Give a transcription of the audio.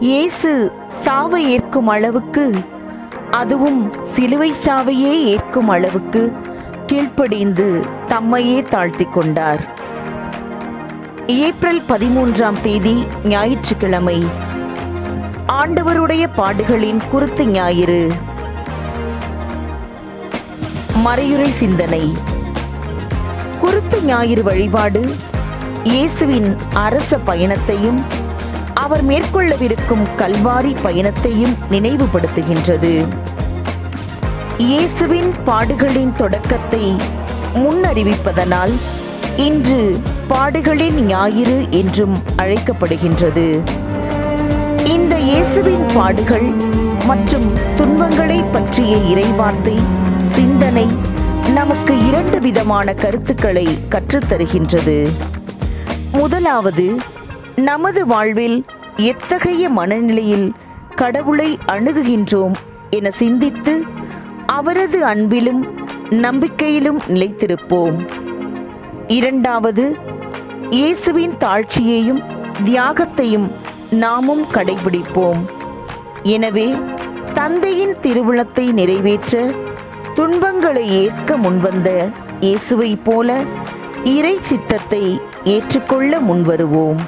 இயேசு சாவை ஏற்கும் அளவுக்கு அதுவும் சிலுவை சாவையே ஏற்கும் அளவுக்கு கீழ்ப்படிந்து தம்மையே தாழ்த்திக் கொண்டார் ஏப்ரல் பதிமூன்றாம் தேதி ஞாயிற்றுக்கிழமை. ஆண்டவருடைய பாடுகளின் குருத்து ஞாயிறு. மறையுறை சிந்தனை. குருத்து ஞாயிறு வழிபாடு இயேசுவின் அரச பயணத்தையும் அவர் மேற்கொள்ளவிருக்கும் கல்வாரி பயணத்தையும் நினைவுபடுத்துகின்றது. இயேசுவின் பாடுகளின் தொடக்கத்தை முன்னறிவிப்பதனால் இன்று பாடுகளின் ஞாயிறு என்றும் அழைக்கப்படுகின்றது. இந்த இயேசுவின் பாடுகள் மற்றும் துன்பங்களை பற்றிய இறைவார்த்தை சிந்தனை நமக்கு இரண்டு விதமான கருத்துக்களை கற்றுத்தருகின்றது. முதலாவது நமது வாழ்வில் எத்தகைய மனநிலையில் கடவுளை அணுகுகின்றோம் என சிந்தித்து அவரது அன்பிலும் நம்பிக்கையிலும் நிலைத்திருப்போம். இரண்டாவது இயேசுவின் தாழ்ச்சியையும் தியாகத்தையும் நாமும் கடைபிடிப்போம். எனவே தந்தையின் திருவிழத்தை நிறைவேற்ற துன்பங்களை ஏற்க முன்வந்த இயேசுவைப் போல இறை சித்தத்தை ஏற்றுக்கொள்ள முன்வருவோம்.